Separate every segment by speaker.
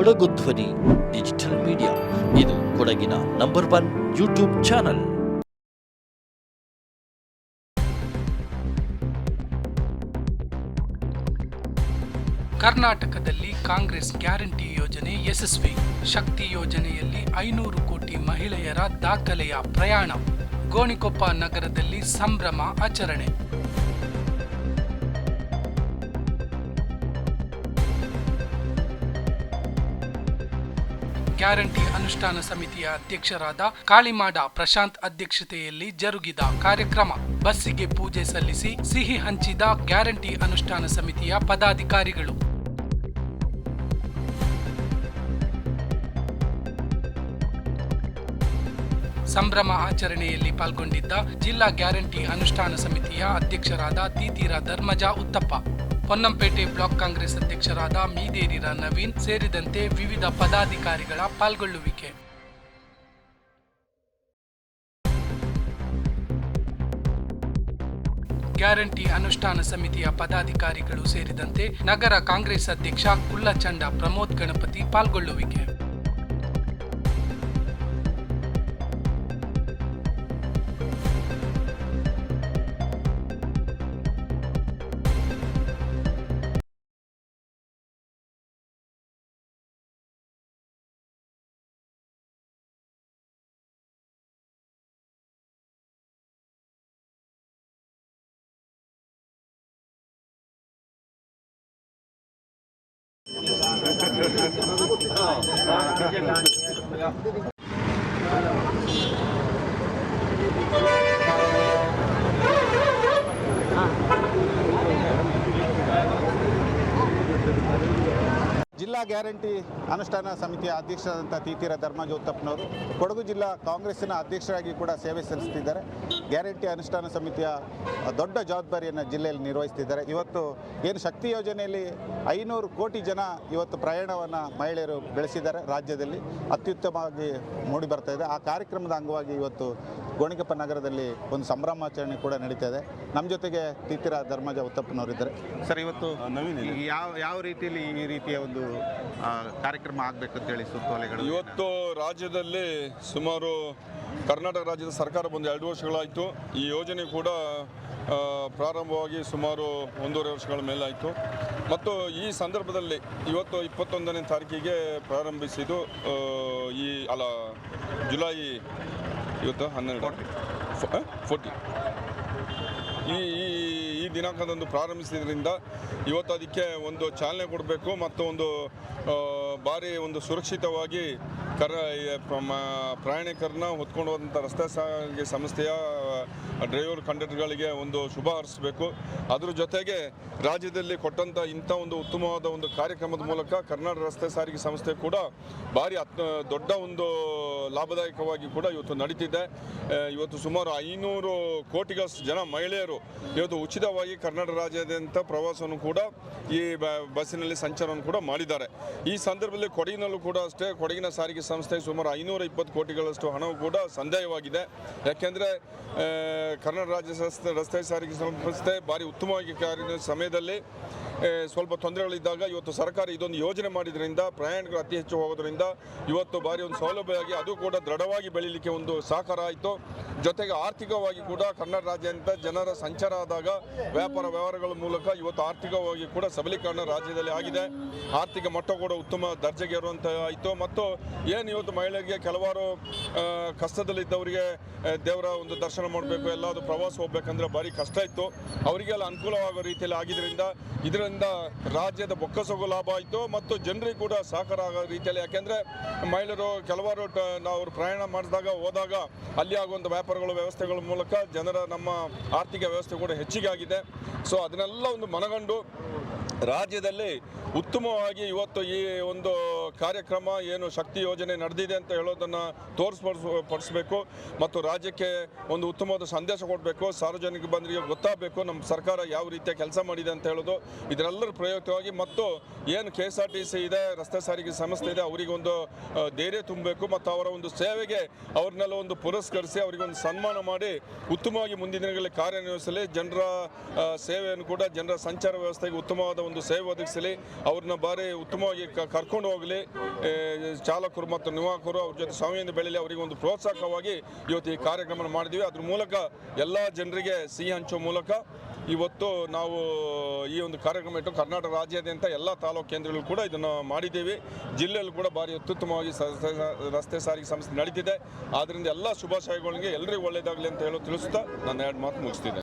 Speaker 1: ಕೊಡಗು ಧ್ವನಿ, digital media. ಇದು ಕೊಡಗಿನ ನಂಬರ್ ಒನ್ ಯೂಟ್ಯೂಬ್ ಚಾನಲ್.
Speaker 2: ಕರ್ನಾಟಕದಲ್ಲಿ ಕಾಂಗ್ರೆಸ್ ಗ್ಯಾರಂಟಿ ಯೋಜನೆ ಯಶಸ್ವಿ. ಶಕ್ತಿ ಯೋಜನೆಯಲ್ಲಿ ಐನೂರು ಕೋಟಿ ಮಹಿಳೆಯರ ದಾಖಲೆಯ ಪ್ರಯಾಣ. ಗೋಣಿಕೊಪ್ಪ ನಗರದಲ್ಲಿ ಸಂಭ್ರಮ ಆಚರಣೆ. ಗ್ಯಾರಂಟಿ ಅನುಷ್ಠಾನ ಸಮಿತಿಯ ಅಧ್ಯಕ್ಷರಾದ ಕಾಳಿಮಾಡ ಪ್ರಶಾಂತ್ ಅಧ್ಯಕ್ಷತೆಯಲ್ಲಿ ಜರುಗಿದ ಕಾರ್ಯಕ್ರಮ. ಬಸ್ಸಿಗೆ ಪೂಜೆ ಸಲ್ಲಿಸಿ ಸಿಹಿ ಹಂಚಿದ ಗ್ಯಾರಂಟಿ ಅನುಷ್ಠಾನ ಸಮಿತಿಯ ಪದಾಧಿಕಾರಿಗಳು. ಸಂಭ್ರಮ ಆಚರಣೆಯಲ್ಲಿ ಪಾಲ್ಗೊಂಡಿದ್ದ ಜಿಲ್ಲಾ ಗ್ಯಾರಂಟಿ ಅನುಷ್ಠಾನ ಸಮಿತಿಯ ಅಧ್ಯಕ್ಷರಾದ ತೀತೀರ ಧರ್ಮಜಾ ಉತ್ತಪ್ಪ. ಪೊನ್ನಂಪೇಟೆ ಬ್ಲಾಕ್ ಕಾಂಗ್ರೆಸ್ ಅಧ್ಯಕ್ಷರಾದ ಮೀದೇರಿರ ನವೀನ್ ಸೇರಿದಂತೆ ವಿವಿಧ ಪದಾಧಿಕಾರಿಗಳ ಪಾಲ್ಗೊಳ್ಳುವಿಕೆ. ಗ್ಯಾರಂಟಿ ಅನುಷ್ಠಾನ ಸಮಿತಿಯ ಪದಾಧಿಕಾರಿಗಳು ಸೇರಿದಂತೆ ನಗರ ಕಾಂಗ್ರೆಸ್ ಅಧ್ಯಕ್ಷ ಕುಲ್ಲಚಂಡ ಪ್ರಮೋದ್ ಗಣಪತಿ ಪಾಲ್ಗೊಳ್ಳುವಿಕೆ. Thank you.
Speaker 3: ಜಿಲ್ಲಾ ಗ್ಯಾರಂಟಿ ಅನುಷ್ಠಾನ ಸಮಿತಿಯ ಅಧ್ಯಕ್ಷರಾದಂಥ ತೀತಿರ ಧರ್ಮಜ ಉತ್ತಪ್ಪನವರು ಕೊಡಗು ಜಿಲ್ಲಾ ಕಾಂಗ್ರೆಸ್ಸಿನ ಅಧ್ಯಕ್ಷರಾಗಿ ಕೂಡ ಸೇವೆ ಸಲ್ಲಿಸ್ತಿದ್ದಾರೆ. ಗ್ಯಾರಂಟಿ ಅನುಷ್ಠಾನ ಸಮಿತಿಯ ದೊಡ್ಡ ಜವಾಬ್ದಾರಿಯನ್ನು ಜಿಲ್ಲೆಯಲ್ಲಿ ನಿರ್ವಹಿಸ್ತಿದ್ದಾರೆ. ಇವತ್ತು ಏನು ಶಕ್ತಿ ಯೋಜನೆಯಲ್ಲಿ ಐನೂರು ಕೋಟಿ ಜನ ಇವತ್ತು ಪ್ರಯಾಣವನ್ನು ಮಹಿಳೆಯರು ಬೆಳೆಸಿದ್ದಾರೆ ರಾಜ್ಯದಲ್ಲಿ. ಅತ್ಯುತ್ತಮವಾಗಿ ಮೂಡಿ ಬರ್ತಾ ಇದೆ. ಆ ಕಾರ್ಯಕ್ರಮದ ಅಂಗವಾಗಿ ಇವತ್ತು ಗೋಣಿಕೊಪ್ಪ ನಗರದಲ್ಲಿ ಒಂದು ಸಂಭ್ರಮಾಚರಣೆ ಕೂಡ ನಡೀತಾ ಇದೆ. ನಮ್ಮ ಜೊತೆಗೆ ತೀತಿರ ಧರ್ಮಜ ಉತ್ತಪ್ಪನವರಿದ್ದಾರೆ ಸರ್ ಇವತ್ತು ನವೀನ್ ಯಾವ ಯಾವ ರೀತಿಯಲ್ಲಿ ಈ ರೀತಿಯ ಒಂದು ಕಾರ್ಯಕ್ರಮ ಆಗಬೇಕು ಅಂತೇಳಿ ಸುತ್ತೋಲೆಗಳು.
Speaker 4: ಇವತ್ತು ರಾಜ್ಯದಲ್ಲಿ ಸುಮಾರು ಕರ್ನಾಟಕ ರಾಜ್ಯದ ಸರ್ಕಾರ ಬಂದು ಎರಡು ವರ್ಷಗಳಾಯಿತು. ಈ ಯೋಜನೆ ಕೂಡ ಪ್ರಾರಂಭವಾಗಿ ಸುಮಾರು ಒಂದೂವರೆ ವರ್ಷಗಳ ಮೇಲಾಯಿತು. ಮತ್ತು ಈ ಸಂದರ್ಭದಲ್ಲಿ ಇವತ್ತು ಇಪ್ಪತ್ತೊಂದನೇ ತಾರೀಕಿಗೆ ಪ್ರಾರಂಭಿಸಿದ್ದು ಈ ಅಲ್ಲ ಜುಲೈ ಇವತ್ತು ಹನ್ನೆರಡು. ಫೋರ್ಟಿ. ಈ ಈ ಈ ದಿನಾಂಕದಂದು ಪ್ರಾರಂಭಿಸಿದ್ರಿಂದ ಇವತ್ತು ಅದಕ್ಕೆ ಒಂದು ಚಾಲನೆ ಕೊಡಬೇಕು ಮತ್ತು ಒಂದು ಭಾರಿ ಒಂದು ಸುರಕ್ಷಿತವಾಗಿ ಕರ ಪ್ರಯಾಣಿಕರನ್ನ ಹೊತ್ಕೊಂಡು ಹೋದಂಥ ರಸ್ತೆ ಸಾರಿಗೆ ಸಂಸ್ಥೆಯ ಡ್ರೈವರ್ ಕಂಡಕ್ಟರ್ಗಳಿಗೆ ಒಂದು ಶುಭ ಹಾರಿಸಬೇಕು. ಅದರ ಜೊತೆಗೆ ರಾಜ್ಯದಲ್ಲಿ ಕೊಟ್ಟಂಥ ಇಂಥ ಒಂದು ಉತ್ತಮವಾದ ಒಂದು ಕಾರ್ಯಕ್ರಮದ ಮೂಲಕ ಕರ್ನಾಟಕ ರಸ್ತೆ ಸಾರಿಗೆ ಸಂಸ್ಥೆ ಕೂಡ ಭಾರಿ ದೊಡ್ಡ ಒಂದು ಲಾಭದಾಯಕವಾಗಿ ಕೂಡ ಇವತ್ತು ನಡೀತಿದೆ. ಇವತ್ತು ಸುಮಾರು ಐನೂರು ಕೋಟಿಗಳಷ್ಟು ಜನ ಮಹಿಳೆಯರು ಇವತ್ತು ಉಚಿತವಾಗಿ ಕರ್ನಾಟಕ ರಾಜ್ಯಾದ್ಯಂತ ಪ್ರವಾಸವನ್ನು ಕೂಡ ಈ ಬಸ್ಸಿನಲ್ಲಿ ಸಂಚಾರವನ್ನು ಕೂಡ ಮಾಡಿದ್ದಾರೆ. ಈ ಸಂದರ್ಭದಲ್ಲಿ ಕೊಡಗಿನಲ್ಲೂ ಕೂಡ ಅಷ್ಟೇ, ಕೊಡಗಿನ ಸಾರಿಗೆ ಸಂಸ್ಥೆ ಸುಮಾರು ಐನೂರ ಇಪ್ಪತ್ತು ಕೋಟಿಗಳಷ್ಟು ಹಣವು ಕೂಡ ಸಂದೇಹವಾಗಿದೆ ಯಾಕೆಂದರೆ ಕರ್ನಾಟಕ ರಾಜ್ಯ ರಸ್ತೆ ರಸ್ತೆ ಸಾರಿಗೆ ಸಂಸ್ಥೆ ಭಾರಿ ಉತ್ತಮವಾಗಿ ಕಾರ್ಯ ಸಮಯದಲ್ಲಿ ಸ್ವಲ್ಪ ತೊಂದರೆಗಳಿದ್ದಾಗ ಇವತ್ತು ಸರ್ಕಾರ ಇದೊಂದು ಯೋಜನೆ ಮಾಡಿದ್ರಿಂದ, ಪ್ರಯಾಣಿಕರು ಅತಿ ಹೆಚ್ಚು ಹೋಗೋದ್ರಿಂದ ಇವತ್ತು ಭಾರಿ ಒಂದು ಸೌಲಭ್ಯ ಆಗಿ ಅದು ಕೂಡ ದೃಢವಾಗಿ ಬೆಳೀಲಿಕ್ಕೆ ಒಂದು ಸಹಕಾರ ಆಯಿತು. ಜೊತೆಗೆ ಆರ್ಥಿಕವಾಗಿ ಕೂಡ ಕನ್ನಡ ರಾಜ್ಯಾದ್ಯಂತ ಜನರ ಸಂಚಾರ ಆದಾಗ ವ್ಯಾಪಾರ ವ್ಯವಹಾರಗಳ ಮೂಲಕ ಇವತ್ತು ಆರ್ಥಿಕವಾಗಿ ಕೂಡ ಸಬಲೀಕರಣ ರಾಜ್ಯದಲ್ಲಿ ಆಗಿದೆ. ಆರ್ಥಿಕ ಮಟ್ಟ ಕೂಡ ಉತ್ತಮ ದರ್ಜೆಗೆ ಇರುವಂಥ ಆಯಿತು. ಮತ್ತು ಏನು ಇವತ್ತು ಮಹಿಳೆಯರಿಗೆ ಕೆಲವಾರು ಕಷ್ಟದಲ್ಲಿದ್ದವರಿಗೆ ದೇವರ ಒಂದು ದರ್ಶನ ಮಾಡಬೇಕು, ಎಲ್ಲಾದರೂ ಪ್ರವಾಸ ಹೋಗ್ಬೇಕಂದ್ರೆ ಭಾರಿ ಕಷ್ಟ ಇತ್ತು. ಅವರಿಗೆಲ್ಲ ಅನುಕೂಲವಾಗೋ ರೀತಿಯಲ್ಲಿ ಆಗಿದ್ದರಿಂದ ಇದರಿಂದ ರಾಜ್ಯದ ಬೊಕ್ಕಸಗೂ ಲಾಭ ಆಯಿತು ಮತ್ತು ಜನರಿಗೆ ಕೂಡ ಸಹಕಾರ ಆಗೋ ರೀತಿಯಲ್ಲಿ. ಯಾಕೆಂದರೆ ಮಹಿಳೆಯರು ಕೆಲವಾರು ನಾವು ಪ್ರಯಾಣ ಮಾಡಿದಾಗ ಹೋದಾಗ ಅಲ್ಲಿ ಆಗುವಂಥ ವ್ಯಾಪಾರಗಳ, ವ್ಯವಸ್ಥೆಗಳ ಮೂಲಕ ಜನರ ನಮ್ಮ ಆರ್ಥಿಕ ವ್ಯವಸ್ಥೆ ಕೂಡ ಹೆಚ್ಚಿಗೆ ಆಗಿದೆ. ಸೊ ಅದನ್ನೆಲ್ಲ ಒಂದು ಮನಗಂಡು ರಾಜ್ಯದಲ್ಲಿ ಉತ್ತಮವಾಗಿ ಇವತ್ತು ಈ ಒಂದು ಕಾರ್ಯಕ್ರಮ ಏನು ಶಕ್ತಿ ಯೋಜನೆ ನಡೆದಿದೆ ಅಂತ ಹೇಳೋದನ್ನು ತೋರಿಸ್ಪಡಿಸ್, ಪಡಿಸ್ಬೇಕು ಮತ್ತು ರಾಜ್ಯಕ್ಕೆ ಒಂದು ಉತ್ತಮವಾದ ಸಂದೇಶ ಕೊಡಬೇಕು. ಸಾರ್ವಜನಿಕ ಬಂದರಿಗೆ ಗೊತ್ತಾಗಬೇಕು, ನಮ್ಮ ಸರ್ಕಾರ ಯಾವ ರೀತಿಯ ಕೆಲಸ ಮಾಡಿದೆ ಅಂತ ಹೇಳೋದು. ಇದರೆಲ್ಲರ ಪ್ರಯುಕ್ತವಾಗಿ ಮತ್ತು ಏನು K S R T C ಇದೆ, ರಸ್ತೆ ಸಾರಿಗೆ ಸಂಸ್ಥೆ ಇದೆ, ಅವರಿಗೆ ಒಂದು ಧೈರ್ಯ ತುಂಬಬೇಕು ಮತ್ತು ಅವರ ಒಂದು ಸೇವೆಗೆ ಅವ್ರನ್ನೆಲ್ಲ ಒಂದು ಪುರಸ್ಕರಿಸಿ ಅವರಿಗೆ ಒಂದು ಸನ್ಮಾನ ಮಾಡಿ ಉತ್ತಮವಾಗಿ ಮುಂದಿನ ದಿನಗಳಲ್ಲಿ ಕಾರ್ಯನಿರ್ವಹಿಸಲಿ. ಜನರ ಸೇವೆಯನ್ನು ಕೂಡ ಜನರ ಸಂಚಾರ ವ್ಯವಸ್ಥೆಗೆ ಉತ್ತಮವಾದ ಒಂದು ಸೇವೆ ಒದಗಿಸಲಿ. ಅವ್ರನ್ನ ಬಾರಿ ಉತ್ತಮವಾಗಿ ಕರ್ಕೊಂಡು ಹೋಗಲಿ. ಚಾಲಕರು ಮತ್ತು ನಿವಾಹಕರು ಅವ್ರ ಜೊತೆ ಸಮಯದಿಂದ ಬೆಳೆಯಲಿ ಅವರಿಗೆ ಒಂದು ಪ್ರೋತ್ಸಾಹಕವಾಗಿ ಇವತ್ತು ಈ ಕಾರ್ಯಕ್ರಮ ಮಾಡಿದ್ದೀವಿ. ಅದ್ರ ಮೂಲಕ ಎಲ್ಲ ಜನರಿಗೆ ಸಿಹಿ ಹಂಚುವ ಮೂಲಕ ಇವತ್ತು ನಾವು ಈ ಒಂದು ಕಾರ್ಯಕ್ರಮ ಇಟ್ಟು ಕರ್ನಾಟಕ ರಾಜ್ಯಾದ್ಯಂತ ಎಲ್ಲ ತಾಲೂಕು ಕೇಂದ್ರಗಳು ಕೂಡ ಇದನ್ನು ಮಾಡಿದ್ದೀವಿ. ಜಿಲ್ಲೆಯಲ್ಲೂ ಕೂಡ ಭಾರಿ ಅತ್ಯುತ್ತಮವಾಗಿ ರಸ್ತೆ ಸಾರಿಗೆ ಸಂಸ್ಥೆ ನಡೀತಿದೆ. ಆದ್ದರಿಂದ ಎಲ್ಲ ಶುಭಾಶಯಗಳಿಗೆ ಎಲ್ಲರಿಗೂ ಒಳ್ಳೆಯದಾಗಲಿ ಅಂತ ಹೇಳೋ ತಿಳಿಸುತ್ತಾ ನನ್ನ ಎರಡು ಮಾತು ಮುಗಿಸ್ತಿದೆ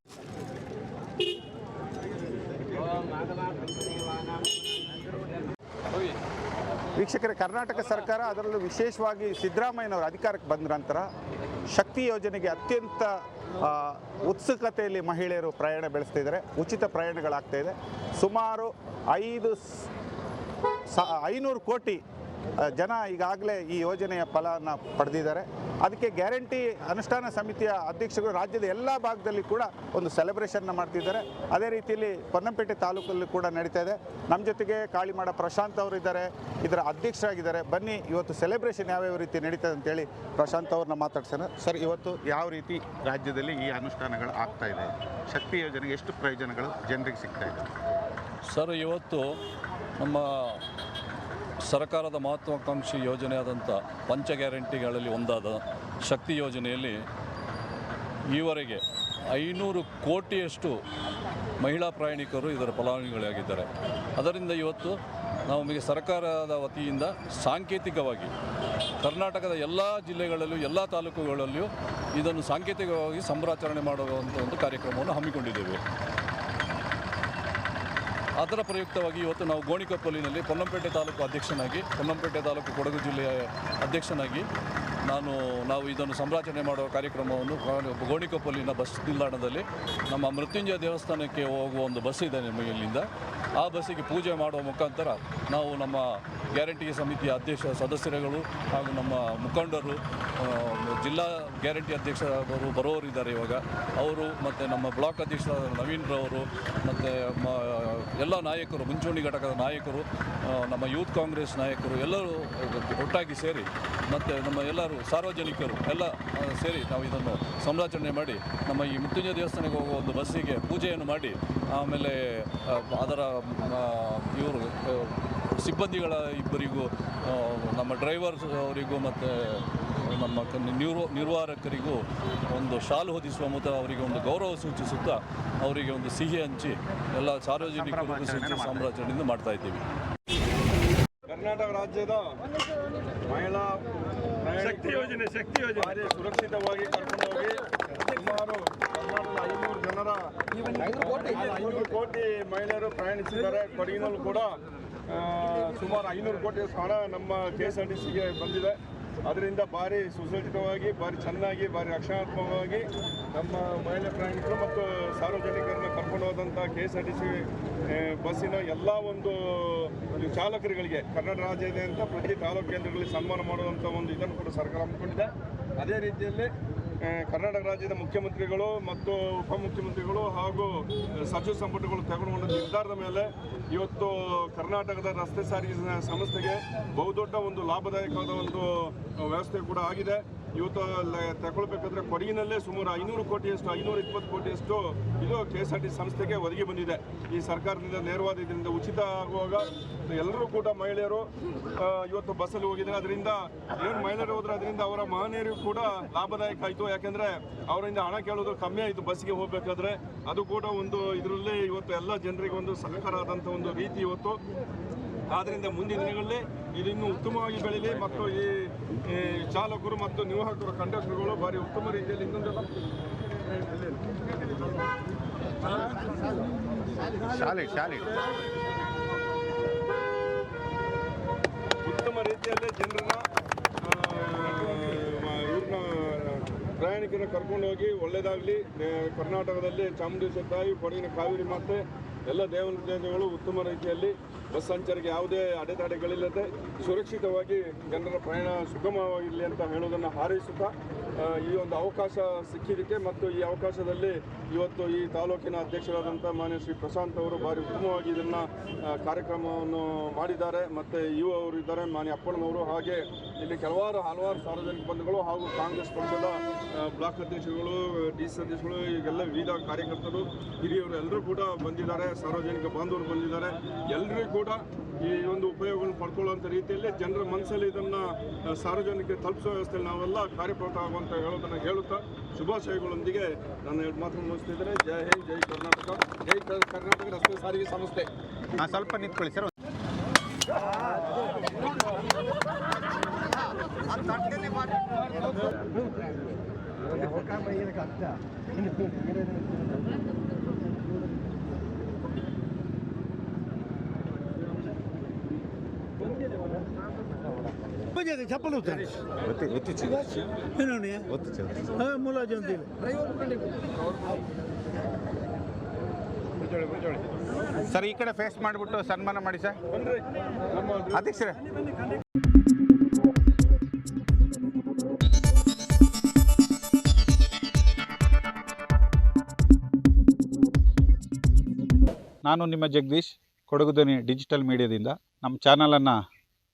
Speaker 3: ವೀಕ್ಷಕರೇ, ಕರ್ನಾಟಕ ಸರ್ಕಾರ ಅದರಲ್ಲೂ ವಿಶೇಷವಾಗಿ ಸಿದ್ದರಾಮಯ್ಯನವರು ಅಧಿಕಾರಕ್ಕೆ ಬಂದ ನಂತರ ಶಕ್ತಿ ಯೋಜನೆಗೆ ಅತ್ಯಂತ ಉತ್ಸುಕತೆಯಲ್ಲಿ ಮಹಿಳೆಯರು ಪ್ರಯಾಣ ಬೆಳೆಸ್ತಿದ್ದಾರೆ. ಉಚಿತ ಪ್ರಯಾಣಗಳಾಗ್ತಾ ಇದೆ. ಸುಮಾರು ಐದು ಸ್- ಐನೂರು ಕೋಟಿ ಜನ ಈಗಾಗಲೇ ಈ ಯೋಜನೆಯ ಫಲವನ್ನು ಪಡೆದಿದ್ದಾರೆ. ಅದಕ್ಕೆ ಗ್ಯಾರಂಟಿ ಅನುಷ್ಠಾನ ಸಮಿತಿಯ ಅಧ್ಯಕ್ಷರು ರಾಜ್ಯದ ಎಲ್ಲ ಭಾಗದಲ್ಲಿ ಕೂಡ ಒಂದು ಸೆಲೆಬ್ರೇಷನ್ನ ಮಾಡ್ತಿದ್ದಾರೆ. ಅದೇ ರೀತಿಯಲ್ಲಿ ಪೊನ್ನಂಪೇಟೆ ತಾಲೂಕಲ್ಲಿ ಕೂಡ ನಡೀತಾ ಇದೆ. ನಮ್ಮ ಜೊತೆಗೆ ಕಾಳಿಮಾಡ ಪ್ರಶಾಂತ್ ಅವರು ಇದ್ದಾರೆ. ಇದರ ಅಧ್ಯಕ್ಷರಾಗಿದ್ದಾರೆ. ಬನ್ನಿ, ಇವತ್ತು ಸೆಲೆಬ್ರೇಷನ್ ಯಾವ್ಯಾವ ರೀತಿ ನಡೀತದೆ ಅಂತೇಳಿ ಪ್ರಶಾಂತ್ ಅವ್ರನ್ನ ಮಾತಾಡ್ಸೋಣ. ಸರ್, ಇವತ್ತು ಯಾವ ರೀತಿ ರಾಜ್ಯದಲ್ಲಿ ಈ ಅನುಷ್ಠಾನಗಳು ಆಗ್ತಾ ಇದೆ? ಶಕ್ತಿ ಯೋಜನೆಗೆ ಎಷ್ಟು ಪ್ರಯೋಜನಗಳು ಜನರಿಗೆ ಸಿಗ್ತಾ ಇದೆ?
Speaker 5: ಸರ್, ಇವತ್ತು ನಮ್ಮ ಸರ್ಕಾರದ ಮಹತ್ವಾಕಾಂಕ್ಷಿ ಯೋಜನೆಯಾದಂಥ ಪಂಚ ಗ್ಯಾರಂಟಿಗಳಲ್ಲಿ ಒಂದಾದ ಶಕ್ತಿ ಯೋಜನೆಯಲ್ಲಿ ಈವರೆಗೆ ಐನೂರು ಕೋಟಿಯಷ್ಟು ಮಹಿಳಾ ಪ್ರಯಾಣಿಕರು ಇದರ ಫಲಾನುಭವಿಗಳಾಗಿದ್ದಾರೆ. ಅದರಿಂದ ಇವತ್ತು ನಮಗೆ ಸರ್ಕಾರದ ವತಿಯಿಂದ ಸಾಂಕೇತಿಕವಾಗಿ ಕರ್ನಾಟಕದ ಎಲ್ಲ ಜಿಲ್ಲೆಗಳಲ್ಲೂ, ಎಲ್ಲ ತಾಲೂಕುಗಳಲ್ಲಿಯೂ ಇದನ್ನು ಸಾಂಕೇತಿಕವಾಗಿ ಸಂಭ್ರಾಚರಣೆ ಮಾಡುವಂಥ ಒಂದು ಕಾರ್ಯಕ್ರಮವನ್ನು ಹಮ್ಮಿಕೊಂಡಿದ್ದೇವೆ. ಅದರ ಪ್ರಯುಕ್ತವಾಗಿ ಇವತ್ತು ನಾವು ಗೋಣಿಕೊಪ್ಪಲಿನಲ್ಲಿ ಪೊನ್ನಂಪೇಟೆ ತಾಲೂಕು ಅಧ್ಯಕ್ಷನಾಗಿ, ಪೊನ್ನಂಪೇಟೆ ತಾಲೂಕು ಕೊಡಗು ಜಿಲ್ಲೆಯ ಅಧ್ಯಕ್ಷನಾಗಿ ನಾನು, ನಾವು ಇದನ್ನು ಸಂರಚನೆ ಮಾಡುವ ಕಾರ್ಯಕ್ರಮವನ್ನು ಗೋಣಿಕೊಪ್ಪಲಿನ ಬಸ್ ನಿಲ್ದಾಣದಲ್ಲಿ ನಮ್ಮ ಮೃತ್ಯುಂಜಯ ದೇವಸ್ಥಾನಕ್ಕೆ ಹೋಗುವ ಒಂದು ಬಸ್ ಇದೆ ನಿಮ್ಮ ಇಲ್ಲಿಂದ. ಆ ಬಸ್ಸಿಗೆ ಪೂಜೆ ಮಾಡುವ ಮುಖಾಂತರ ನಾವು ನಮ್ಮ ಗ್ಯಾರಂಟಿ ಸಮಿತಿಯ ಅಧ್ಯಕ್ಷ ಸದಸ್ಯರುಗಳು ಹಾಗೂ ನಮ್ಮ ಮುಖಂಡರು ಜಿಲ್ಲಾ ಗ್ಯಾರಂಟಿ ಅಧ್ಯಕ್ಷರು ಬರೋರಿದ್ದಾರೆ ಇವಾಗ. ಅವರು ಮತ್ತು ನಮ್ಮ ಬ್ಲಾಕ್ ಅಧ್ಯಕ್ಷರಾದ ನವೀನ್ರವರು ಮತ್ತು ಎಲ್ಲ ನಾಯಕರು, ಮುಂಚೂಣಿ ಘಟಕದ ನಾಯಕರು ನಮ್ಮ ಯೂತ್ ಕಾಂಗ್ರೆಸ್ ನಾಯಕರು ಎಲ್ಲರೂ ಒಟ್ಟಾಗಿ ಸೇರಿ ಮತ್ತು ನಮ್ಮ ಎಲ್ಲರೂ ಸಾರ್ವಜನಿಕರು ಎಲ್ಲ ಸೇರಿ ನಾವು ಇದನ್ನು ಸಂರಚನೆ ಮಾಡಿ ನಮ್ಮ ಈ ಮೃತ್ಯುಂಜಯ ದೇವಸ್ಥಾನಕ್ಕೆ ಹೋಗುವ ಒಂದು ಬಸ್ಸಿಗೆ ಪೂಜೆಯನ್ನು ಮಾಡಿ ಆಮೇಲೆ ಅದರ ಇವರು ಸಿಬ್ಬಂದಿಗಳ ಇಬ್ಬರಿಗೂ ನಮ್ಮ ಡ್ರೈವರ್ಸ್ ಅವರಿಗೂ ಮತ್ತು ನಮ್ಮ ನಿರ್ವ ನಿರ್ವಾಹಕರಿಗೂ ಒಂದು ಶಾಲು ಹೊದಿಸುವ ಮೂಲಕ ಅವರಿಗೆ ಒಂದು ಗೌರವ ಸೂಚಿಸುತ್ತಾ ಅವರಿಗೆ ಒಂದು ಸಿಹಿ ಹಂಚಿ ಎಲ್ಲ ಸಾರ್ವಜನಿಕರಿಗೂ ಸಿಹಿ ಸಾಮ್ರಾಜ್ಯದಿಂದ ಮಾಡ್ತಾ ಇದ್ದೀವಿ.
Speaker 4: ಕರ್ನಾಟಕ ರಾಜ್ಯದ ಮಹಿಳಾ ಶಕ್ತಿ ಯೋಜನೆ ಶಕ್ತಿ ಯೋಜನೆ. ಸುರಕ್ಷಿತವಾಗಿ ಕರ್ಕೊಂಡು ಹೋಗಿ ಸುಮಾರು ಕರ್ನಾಟಕದ ಐನೂರು ಜನರ ಐನೂರು ಕೋಟಿ ಮಹಿಳೆಯರು ಪ್ರಯಾಣಿಸಿದ್ದಾರೆ. ಕೊಡಗಿನಲ್ಲೂ ಕೂಡ ಸುಮಾರು ಐನೂರು ಕೋಟಿ ಹಣ ನಮ್ಮ ಕೆ ಎಸ್ ಆರ್ ಟಿ ಸಿಗೆ ಬಂದಿದೆ. ಅದರಿಂದ ಭಾರಿ ಸುಸಜ್ಜಿತವಾಗಿ, ಭಾರಿ ಚೆನ್ನಾಗಿ, ಭಾರಿ ರಕ್ಷಣಾತ್ಮಕವಾಗಿ ನಮ್ಮ ಮಹಿಳಾ ಪ್ರಯಾಣಿಕರು ಮತ್ತು ಸಾರ್ವಜನಿಕರನ್ನ ಕರ್ಕೊಂಡು ಹೋದಂಥ K S R T C ಬಸ್ಸಿನ ಎಲ್ಲ ಒಂದು ಚಾಲಕರುಗಳಿಗೆ ಚಾಲಕರುಗಳಿಗೆ ಕರ್ನಾಟಕ ಅಂತ ಪ್ರತಿ ತಾಲೂಕು ಕೇಂದ್ರಗಳಲ್ಲಿ ಸನ್ಮಾನ ಮಾಡುವಂಥ ಒಂದು ಇದನ್ನು ಕೂಡ ಸರ್ಕಾರ ಹಮ್ಮಿಕೊಂಡಿದೆ. ಅದೇ ರೀತಿಯಲ್ಲಿ ಕರ್ನಾಟಕ ರಾಜ್ಯದ ಮುಖ್ಯಮಂತ್ರಿಗಳು ಮತ್ತು ಉಪಮುಖ್ಯಮಂತ್ರಿಗಳು ಹಾಗೂ ಸಚಿವ ಸಂಪುಟಗಳು ತೆಗೆದುಕೊಂಡ ನಿರ್ಧಾರದ ಮೇಲೆ ಇವತ್ತು ಕರ್ನಾಟಕದ ರಸ್ತೆ ಸಾರಿಗೆ ಸಂಸ್ಥೆಗೆ ಬಹುದೊಡ್ಡ ಒಂದು ಲಾಭದಾಯಕವಾದ ಒಂದು ವ್ಯವಸ್ಥೆ ಕೂಡ ಆಗಿದೆ. ಇವತ್ತು ತಗೊಳ್ಬೇಕಾದ್ರೆ ಕೊಡಗಿನಲ್ಲೇ ಸುಮಾರು ಐನೂರು ಕೋಟಿಯಷ್ಟು, ಐನೂರ ಇಪ್ಪತ್ತು ಕೋಟಿಯಷ್ಟು ಇದು ಕೆ ಎಸ್ ಆರ್ ಟಿ ಸಂಸ್ಥೆಗೆ ಒದಗಿ ಬಂದಿದೆ. ಈ ಸರ್ಕಾರದಿಂದ ನೇರವಾದ ಇದರಿಂದ ಉಚಿತ ಆಗುವಾಗ ಎಲ್ಲರೂ ಕೂಡ ಮಹಿಳೆಯರು ಇವತ್ತು ಬಸ್ಸಲ್ಲಿ ಹೋಗಿದ್ದಾರೆ. ಅದರಿಂದ ಏನು ಮಹಿಳೆಯರು ಹೋದ್ರೆ ಅದರಿಂದ ಅವರ ಮಹನೀಯರಿಗೂ ಕೂಡ ಲಾಭದಾಯಕ ಆಯಿತು. ಯಾಕೆಂದ್ರೆ ಅವರಿಂದ ಹಣ ಕೇಳೋದು ಕಮ್ಮಿ ಆಯಿತು ಬಸ್ಸಿಗೆ ಹೋಗಬೇಕಾದ್ರೆ. ಅದು ಕೂಡ ಒಂದು ಇದರಲ್ಲಿ ಇವತ್ತು ಎಲ್ಲ ಜನರಿಗೆ ಒಂದು ಸಹಕಾರ ಆದಂಥ ಒಂದು ರೀತಿ ಇವತ್ತು. ಆದ್ದರಿಂದ ಮುಂದಿನ ದಿನಗಳಲ್ಲಿ ಇದು ಇನ್ನೂ ಉತ್ತಮವಾಗಿ ಬೆಳೀಲಿ ಮತ್ತು ಈ ಈ ಚಾಲಕರು ಮತ್ತು ನಿರ್ವಾಹಕರು ಕಂಡಕ್ಟರ್ಗಳು ಭಾರಿ ಉತ್ತಮ ರೀತಿಯಲ್ಲಿ ಇನ್ನೊಂದೆಲ್ಲ
Speaker 3: ಶಾಲೆ ಶಾಲೆ.
Speaker 4: ಉತ್ತಮ ರೀತಿಯಲ್ಲಿ ಜನರನ್ನ ಇವ್ರನ್ನ ಪ್ರಯಾಣಿಕರನ್ನ ಕರ್ಕೊಂಡು ಹೋಗಿ ಒಳ್ಳೆಯದಾಗಲಿ ಕರ್ನಾಟಕದಲ್ಲಿ ಚಾಮುಂಡೇಶ್ವರಿ ತಾಯಿ ಕೊಡಗಿನ ಕಾವೇರಿ ಮಾತೆ ಎಲ್ಲ ದೇವನ ದೇವತೆಗಳು ಉತ್ತಮ ರೀತಿಯಲ್ಲಿ ಬಸ್ ಸಂಚಾರಕ್ಕೆ ಯಾವುದೇ ಅಡೆತಡೆಗಳಿಲ್ಲದೆ ಸುರಕ್ಷಿತವಾಗಿ ಜನರ ಪ್ರಯಾಣ ಸುಗಮವಾಗಿರಲಿ ಅಂತ ಹೇಳೋದನ್ನು ಹಾರೈಸುತ್ತಾ ಈ ಒಂದು ಅವಕಾಶ ಸಿಕ್ಕಿದ್ದಕ್ಕೆ ಮತ್ತು ಈ ಅವಕಾಶದಲ್ಲಿ ಇವತ್ತು ಈ ತಾಲೂಕಿನ ಅಧ್ಯಕ್ಷರಾದಂಥ ಮಾನ್ಯ ಶ್ರೀ ಪ್ರಶಾಂತ್ ಅವರು ಭಾರಿ ಉತ್ತಮವಾಗಿ ಇದನ್ನು ಕಾರ್ಯಕ್ರಮವನ್ನು ಮಾಡಿದ್ದಾರೆ. ಮತ್ತು ಯುವ ಅವರು ಇದ್ದಾರೆ, ಮಾನ್ಯ ಅಪ್ಪಣ್ಣನವರು ಹಾಗೆ ಇಲ್ಲಿ ಕೆಲವಾರು ಹಲವಾರು ಸಾರ್ವಜನಿಕ ಬಂಧುಗಳು ಹಾಗೂ ಕಾಂಗ್ರೆಸ್ ಪಕ್ಷದ ಬ್ಲಾಕ್ ಅಧ್ಯಕ್ಷಗಳು ಡಿ ಸಿ ಅಧ್ಯಕ್ಷಗಳು ಈಗೆಲ್ಲ ವಿವಿಧ ಕಾರ್ಯಕರ್ತರು ಹಿರಿಯವರು ಎಲ್ಲರೂ ಕೂಡ ಬಂದಿದ್ದಾರೆ. ಸಾರ್ವಜನಿಕ ಬಾಂಧವರು ಬಂದಿದ್ದಾರೆ. ಎಲ್ಲರಿಗೂ ಕೂಡ ಈ ಒಂದು ಉಪಯೋಗವನ್ನು ಪಡ್ಕೊಳ್ಳುವಂಥ ರೀತಿಯಲ್ಲಿ ಜನರ ಮನಸ್ಸಲ್ಲಿ ಇದನ್ನು ಸಾರ್ವಜನಿಕರಿಗೆ ತಲುಪಿಸುವ ವ್ಯವಸ್ಥೆಯಲ್ಲಿ ನಾವೆಲ್ಲ ಕಾರ್ಯಪ್ರವೃತ್ತ ಆಗುವಂತ ಹೇಳೋದನ್ನು ಹೇಳುತ್ತಾ ಶುಭಾಶಯಗಳೊಂದಿಗೆ ನಾನು ಎರಡು ಮಾತನ್ನು ಮುಗಿಸ್ತಿದ್ದೇನೆ ಜೈ ಹಿಂದ್ ಜೈ ಕರ್ನಾಟಕ ಜೈ ಕರ್ನಾಟಕ ರಸ್ತೆ ಸಾರಿಗೆ ಸಂಸ್ಥೆ
Speaker 3: ಸ್ವಲ್ಪ ನಿಂತ್ಕೊಳ್ಳಿ ಸರ್
Speaker 6: ಚಪ್ಪಲ್ ಉತ್ತರ.
Speaker 3: ಒತ್ತಿ ಒತ್ತಿ
Speaker 6: ಏನೋಣಿ
Speaker 3: ಒತ್ತಿ
Speaker 6: ಮುಲಾಜಿ ಅಂತ
Speaker 3: ಸರ್ ಈ ಕಡೆ ಫೇಸ್ ಮಾಡಿಬಿಟ್ಟು ಸನ್ಮಾನ ಮಾಡಿ ಸರ್. ಅಧ್ಯಕ್ಷರೇ. ನಾನು ನಿಮ್ಮ ಜಗದೀಶ್ ಕೊಡಗುದನಿ ಡಿಜಿಟಲ್ ಮೀಡಿಯಾದಿಂದ ನಮ್ಮ ಚಾನಲನ್ನು